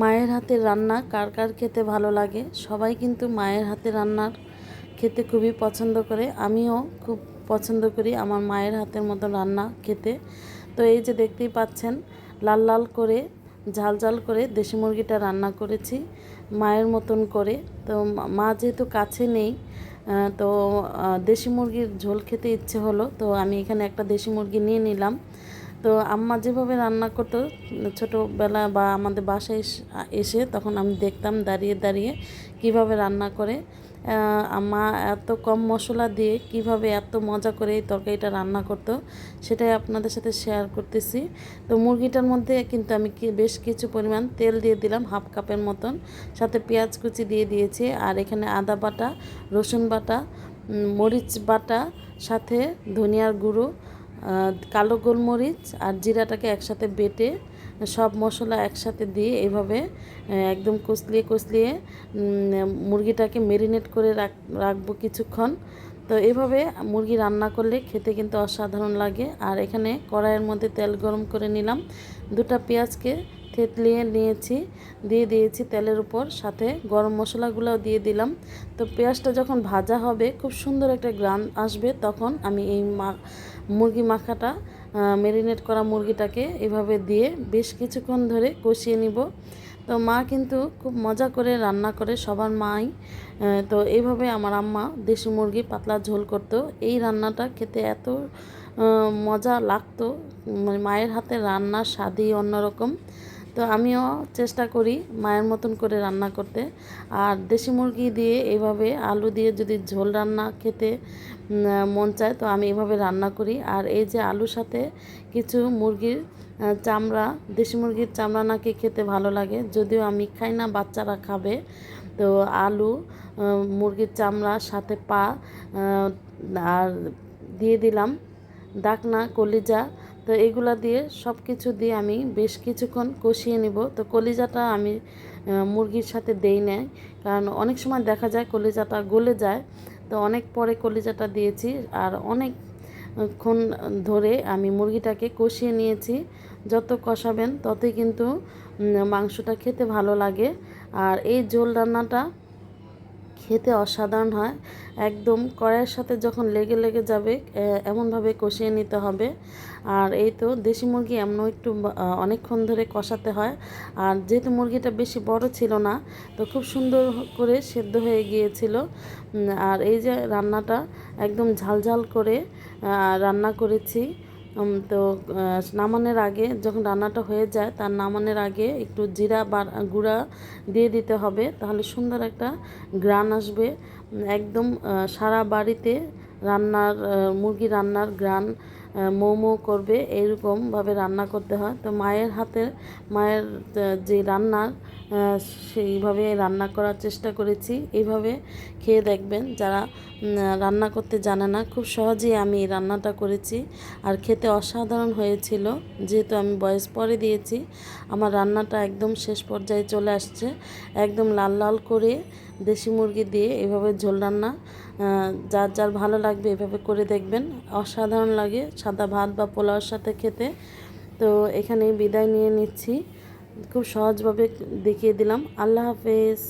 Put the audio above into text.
মায়ের হাতের রান্না কার কার খেতে ভালো লাগে? সবাই কিন্তু মায়ের হাতের রান্নার খেতে খুবই পছন্দ করে। আমিও খুব পছন্দ করি আমার মায়ের হাতের মতো রান্না খেতে। তো এই যে দেখতেই পাচ্ছেন, লাল লাল করে, ঝাল ঝাল করে দেশি মুরগিটা রান্না করেছি, মায়ের মতন করে। তো মা যেহেতু কাছে নেই তো দেশি মুরগির ঝোল খেতে ইচ্ছে হলো, তো আমি এখানে একটা দেশি মুরগি নিয়ে নিলাম। তো আম্মা যেভাবে রান্না করতো, ছোটোবেলা বা আমাদের বাসায় এস- তখন আমি দেখতাম দাঁড়িয়ে দাঁড়িয়ে কীভাবে রান্না করে। আম্মা এত কম মশলা দিয়ে কীভাবে এত মজা করে এই তরকারিটা রান্না করতো, সেটাই আপনাদের সাথে শেয়ার করতেছি। তো মুরগিটার মধ্যে কিন্তু আমি বেশ কিছু পরিমাণ তেল দিয়ে দিলাম, হাফ কাপের মতন। সাথে পেঁয়াজ কুচি দিয়ে দিয়েছি, আর এখানে আদা বাটা, রসুন বাটা মরিচ বাটা, সাথে ধনিয়ার গুঁড়ো কালো গোলমরিচ আর জিরাটাকে একসাথে বেটে সব মশলা একসাথে দিয়ে এভাবে একদম কষলিয়ে কষলিয়ে মুরগিটাকে মেরিনেট করে রাখ, রাখব কিছুক্ষণ। তো এভাবে মুরগি রান্না করলে খেতে কিন্তু অসাধারণ লাগে। আর এখানে কড়াইয়ের মধ্যে তেল গরম করে নিলাম। দুটা পেঁয়াজকে থেতলিয়ে নিয়েছি, দিয়ে দিয়েছি তেলের উপর। সাথে গরম মশলাগুলোও দিয়ে দিলাম। তো পেঁয়াজটা যখন ভাজা হবে, খুব সুন্দর একটা গ্রান আসবে। তখন আমি এই মা, মুরগি মাখাটা মেরিনেট করা মুরগিটাকে এভাবে দিয়ে বেশ কিছুক্ষণ ধরে কষিয়ে নিব। তো মা কিন্তু খুব মজা করে রান্না করে, সবার মাই। তো এইভাবে আমার আম্মা দেশি মুরগি পাতলা ঝোল করতো। এই রান্নাটা খেতে এত মজা লাগতো। মানে মায়ের হাতে রান্নার স্বাদই অন্যরকম। তো আমিও চেষ্টা করি মায়ের মতন করে রান্না করতে। আর দেশি মুরগি দিয়ে এভাবে আলু দিয়ে যদি ঝোল রান্না খেতে মন চায়, তো আমি এভাবে রান্না করি। আর এই যে আলুর সাথে কিছু মুরগির চামড়া, দেশি মুরগির চামড়া নাকি খেতে ভালো লাগে, যদিও আমি খাই না, বাচ্চারা খাবে। তো আলু মুরগির চামড়া, সাথে পা আর দিয়ে দিলাম। ডাকনা, কলিজা তো এগুলা দিয়ে সব কিছু দিয়ে আমি বেশ কিছুক্ষণ কষিয়ে নিব। তো কলিজাটা আমি মুরগির সাথে দেই নেয় কারণ অনেক সময় দেখা যায় কলিজাটা গলে যায়। তো অনেক পরে কলিজাটা দিয়েছি আর অনেক ক্ষণ ধরে আমি মুরগিটাকে কষিয়ে নিয়েছি। যত কষাবেন ততই কিন্তু মাংসটা খেতে ভালো লাগে। আর এই ঝোল রান্নাটা খেতে অসাধারণ হয়। একদম কড়াইয়ের সাথে যখন লেগে লেগে যাবে এমনভাবে কষিয়ে নিতে হবে। আর এই তো দেশি মুরগি এমন একটু অনেকক্ষণ ধরে কষাতে হয়। আর যেহেতু মুরগিটা বেশি বড় ছিল না, তো খুব সুন্দর করে সেদ্ধ হয়ে গিয়েছিল। আর এই যে রান্নাটা একদম ঝালঝাল করে রান্না করেছি। তো নামানের আগে যখন রান্নাটা হয়ে যায়, তার নামানোর আগে একটু জিরা বা, গুঁড়া দিয়ে দিতে হবে। তাহলে সুন্দর একটা গ্রান আসবে। একদম সারা বাড়িতে রান্নার মুরগি রান্নার গ্রান মোমো করবে এরকমভাবে রান্না করতে হয়। তো মায়ের হাতে, মায়ের যে রান্নার সেইভাবে রান্না করার চেষ্টা করেছি। এইভাবে খেয়ে দেখবেন, যারা রান্না করতে জানে না, খুব সহজেই আমি এই রান্নাটা করেছি। আর খেতে অসাধারণ হয়েছিল, যেহেতু আমি বয়স পরে দিয়েছি। আমার রান্নাটা একদম শেষ পর্যায়ে চলে আসছে। একদম লাল লাল করে দেশি মুরগি দিয়ে এভাবে ঝোল রান্না যার যার ভালো লাগবে এভাবে করে দেখবেন। অসাধারণ লাগে সাদা ভাত বা পোলাওর সাথে খেতে। তো এখানে বিদায় নিয়ে নিচ্ছি। খুব সহজভাবে দেখিয়ে দিলাম। আল্লাহ হাফেজ।